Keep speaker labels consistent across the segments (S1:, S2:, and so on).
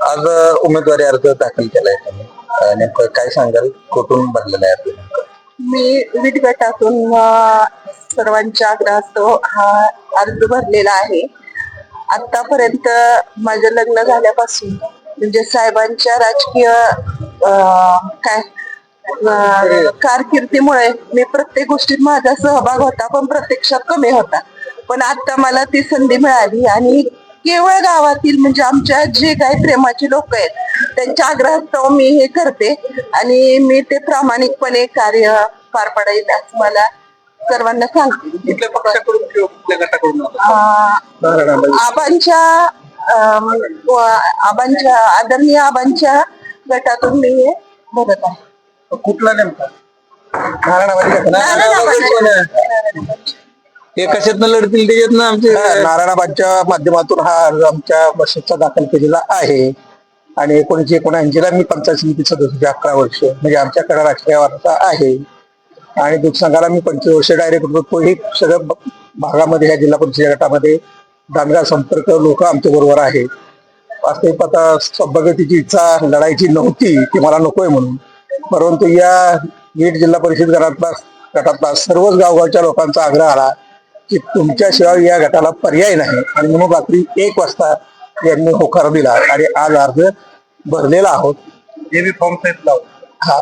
S1: आज उमेदवारी अर्ज दाखल केलाय तुम्ही. नेमकं काय सांगाल? कुठून भरलेला आहे अर्ज
S2: मी विट गटातून सर्वांच्या आग्रहास्तव हा अर्ज भरलेला आहे. आतापर्यंत माझं लग्न झाल्यापासून म्हणजे साहेबांच्या राजकीय काय कारकिर्दीमुळे मी प्रत्येक गोष्टीत माझा सहभाग होता पण प्रत्यक्षात कमी होता. पण आता मला ती संधी मिळाली आणि केवळ गावातील म्हणजे आमच्या जे काही प्रेमाचे लोक आहेत त्यांच्या आग्रहास्तव मी हे करते आणि मी ते प्रामाणिकपणे कार्य पार पाडेल असं मला सर्वांना सांगते.
S1: कुठल्या पक्षाकडून किंवा कुठल्या गटाकडून
S2: अं, आबांच्या व- आबांच्या आदरणीय आबांच्या गटातून मी हे भरत आहे.
S1: कुठला नेमका? नारायणाबादी
S2: नारायणाबादी.
S1: हे कशातनं लढतील त्याच्यातनं आमचे
S3: नारायणाबादच्या माध्यमातून हा अर्ज आमच्या बसेसचा दाखल केलेला आहे. आणि एकोणीशे एकोणऐंशी ला मी पंचायत समिती सदस्य अकरा वर्ष म्हणजे आमच्याकडे राजकीय वारसा आहे. आणि दूध संघाला मी पंचवीस वर्ष डायरेक्ट होतो. हे सगळं भागामध्ये ह्या जिल्हा परिषद गटामध्ये दांडगा संपर्क लोक आमच्या बरोबर आहे वास्तविक आता सौभाग्यतेची इच्छा लढायची नव्हती ती मला नकोय म्हणून. परंतु या बीड जिल्हा परिषद गटातला गटातला सर्वच गावगावच्या लोकांचा आग्रह आला की तुमच्याशिवाय या गटाला पर्याय नाही. आणि म्हणून रात्री एक वाजता यांनी होकार दिला आणि आज अर्ज भरलेला आहोत.
S1: जे बी फॉर्म साईज लावतो.
S3: हा.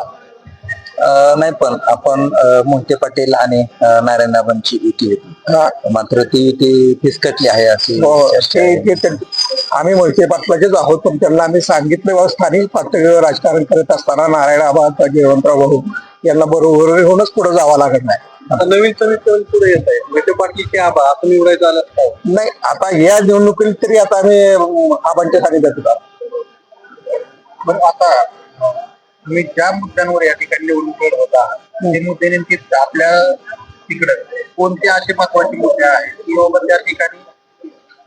S1: नाही पण आपण मोहिते पाटील आणि अ, नारायणाबांची युती होती.
S3: हा.
S1: मात्र ती युती फिसकटली आहे अशी
S3: आम्ही मोहिते पाटलाचेच आहोत. पण त्यांना आम्ही सांगितलं बाबा स्थानिक पातळीवर राजकारण करत असताना नारायणाबाद जयवंतराव भाऊ यांना बरोबर होऊनच पुढे जावं लागत नाही.
S1: आता नवीन समीकरण पुढे येत आहे. मोहिते पाटील की आबा असं निवडायचं आलं.
S3: नाही आता या निवडणुकीत तरी आता आम्ही आबांच्या सानिध्यात
S1: बरं आता तुम्ही ज्या मुद्द्यांवर या ठिकाणी निवडणूक लढवत होता ते मुद्दे नेमके आपल्या तिकडे कोणते असे महत्त्वाचे मुद्दे आहेत? की बाबा त्या ठिकाणी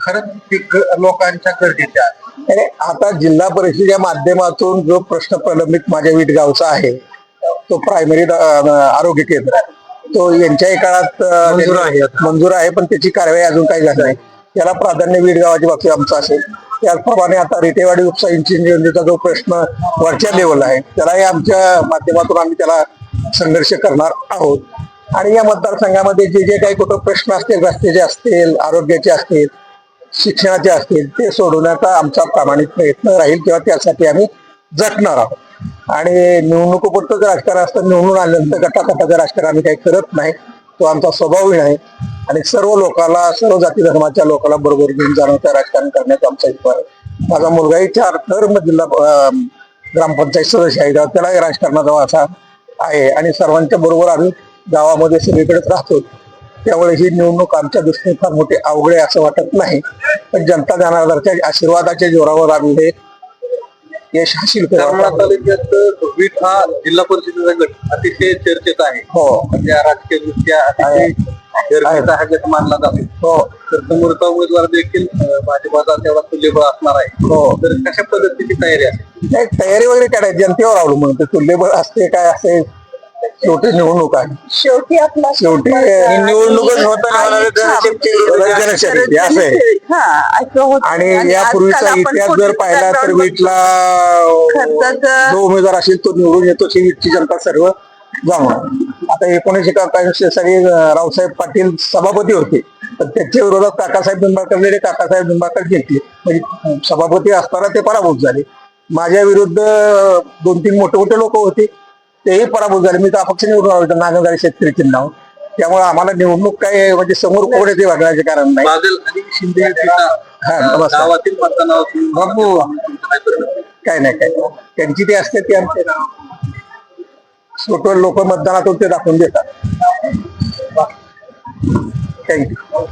S1: खरंच ते ग- लोकांच्या गरजेचे आहेत
S3: अरे आता जिल्हा परिषदेच्या माध्यमातून जो प्रश्न प्रलंबित माझ्या वीटगावचा आहे तो प्रायमरी आरोग्य केंद्र आहे. तो यांच्याही काळात
S1: मंजूर आहे.
S3: मंजूर आहे पण त्याची कारवाई अजून काही झाली नाही त्याला प्राधान्य वीटगावाच्या बाबतीत आमचं असेल त्याचप्रमाणे आता रिटेवाडी उपसा इंजिनिअरिंगचा जो प्रश्न वरच्या लेवल आहे त्यालाही आमच्या माध्यमातून आम्ही त्याला संघर्ष करणार आहोत आणि या मतदारसंघामध्ये जे जे काही कुठं प्रश्न असतील रस्त्याचे असतील आरोग्याचे असतील शिक्षणाचे असतील ते सोडवण्याचा आमचा प्रामाणिक प्रयत्न राहील किंवा त्यासाठी आम्ही झटणार आहोत. आणि निवडणुकीपुरतंच राजकारण असतं निवडून आल्यानंतर गटागटाचं राजकारण आम्ही काही करत नाही. तो आमचा स्वभावही नाही. आणि सर्व लोकांना सर्व जाती धर्माच्या लोकांना बरोबर घेऊन जाण्याचं राजकारण करण्याचा आमचा हेतू आहे. माझा मुलगाही चार धर्म जिल्हा ग्रामपंचायत सदस्य आहे. त्यालाही राजकारणाचा असा आहे. आणि सर्वांच्या बरोबर आम्ही गावामध्ये सगळीकडेच राहतो. त्यामुळे ही निवडणूक आमच्या दृष्टीने फार मोठी अवघड आहे असं वाटत नाही. पण जनता जनार्दनच्या आशीर्वादाच्या जोरावर आम्ही हे यश हासिल
S1: तालुक्यात हा जिल्हा परिषदेचा गट अतिशय चर्चेत आहे.
S3: हो.
S1: म्हणजे राजकीय दृष्ट्या हा गट मानला जातो.
S3: हो.
S1: तर समोरचा उमेदवार देखील भाजपाचा तेवढा तुल्यबळ असणार आहे.
S3: हो.
S1: तर कशा पद्धतीची तयारी आहे?
S3: नाही तयारी वगैरे करायची जनतेवर अवलंबून ते तुल्यबळ असते काय असे शेवटी निवडणूक आहे.
S2: शेवटी आपला
S3: शेवटी
S1: निवडणूकच होताना होणारे जनशक्ती-
S3: जनशक्ती असं आहे.
S2: हा
S3: आणि यापूर्वीचा इतिहास जर पाहिला तर वीटला जो उमेदवार असेल तो निवडून येतो ही वीटची जनता सर्व जाणून आता एकोणीशे एकाऐंशी साली रावसाहेब पाटील सभापती होते. तर त्याच्या विरोधात काकासाहेब निंबाळकर काकासाहेब निंबाळकर जिंकले. म्हणजे सभापती असताना ते पराभूत झाले. माझ्या विरुद्ध दोन तीन मोठे मोठे लोक होते. तेही पराभूत झाले मी तर अपक्ष निवडून आलो नागरगाडी शेतकरी चिन्हावर त्यामुळे आम्हाला निवडणूक काय म्हणजे समोर कोण येते बघण्याचे कारण नाही
S1: बादल आणि शिंदे युतीचा,
S3: हा,
S1: अं,
S3: नमस्कार.
S1: गावातील मतदानावर
S3: बाबू.
S1: काय परिणाम?
S3: काय नाही काय नाही. त्यांची ती असते ती आमचे छोटे लोक मतदानातून ते दाखवून देतात थँक्यू